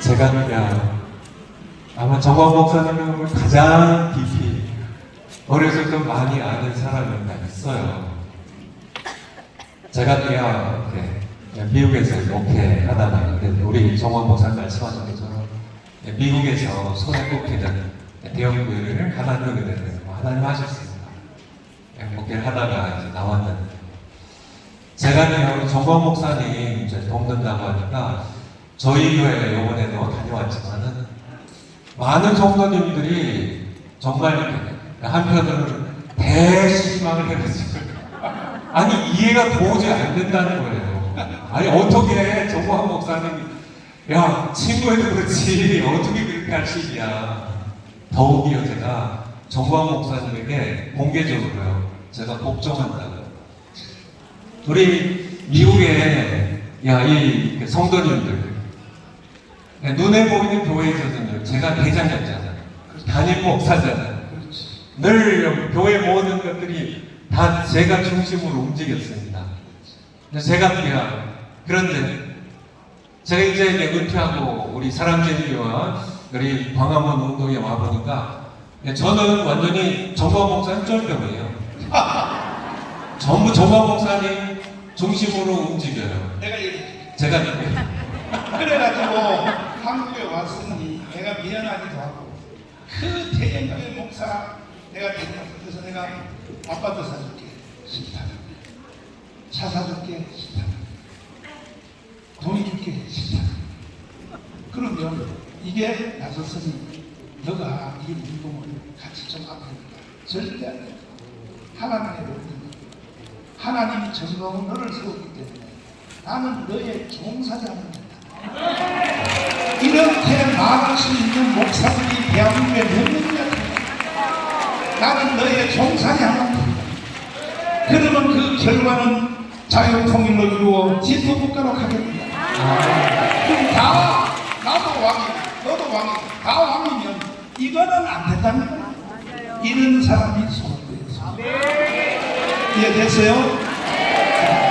제가 그냥 아마 정광 목사님을 가장 깊이 어렸을 때 많이 아는 사람은 다 있어요. 제가 그냥 이렇게 미국에서 목회 하다가 우리 정광 목사님 말씀하신 것처럼 미국에서 손에 꼽히는 대형교회를 하나님에 대해서 하나님 하셨습니다. 목회를 하다가 이제 나왔는데 제가 그냥 정광 목사님 이제 돕는다고 하니까 저희 교회 요번에도 다녀왔지만은 많은 성도님들이 정말 한편으로는 대실망을 해봤어요. 아니 이해가 도저히 안 된다는 거예요. 아니 어떻게 정광 목사님 야 친구에도 그렇지 어떻게 그렇게 할수 있냐. 더욱이요 제가 정광 목사님에게 공개적으로요 제가 복종한다고요. 우리 미국의 야이 그 성도님들 눈에 보이는 교회에서는요 제가 대장이었잖아요. 담임 목사잖아요. 늘 교회 모든 것들이 다 제가 중심으로 움직였습니다. 제가 그냥 그런데 제가 이제 은퇴하고 우리 사랑제일교와 우리 광화문 운동에 와 보니까 저는 완전히 정광 목사님 쩔병이에요. 전부 정광 목사님 중심으로 움직여요. 내가 얘기해. 제가 이렇게. 그래가지고 한국에 왔으니 내가 미안하기도 하고 그 대형교회 목사 내가 그래서 내가 아파트 사줄게. 싫다 차 사줄게. 싫다 돈 줄게. 싫다 그러면 이게 나섰으니 너가 이 운동을 같이 좀 앞에 가 절대 안 돼. 하나님의 법입니다. 하나님이 전공은 너를 세웠기 때문에 나는 너의 종사자는 된다. 이렇게 말할 수 있는 목사들이 대한민국에 몇 됩니다. 나는 너의 된다. 그러면 그 결과는 자유통일로 이루어 지도국가로 가게 된다. 그럼 다 나도 왕이 너도 왕이 다 왕이면 이거는 안 된다는 거야. 이런 사람이 소속되어 있습니다. 이해됐어요?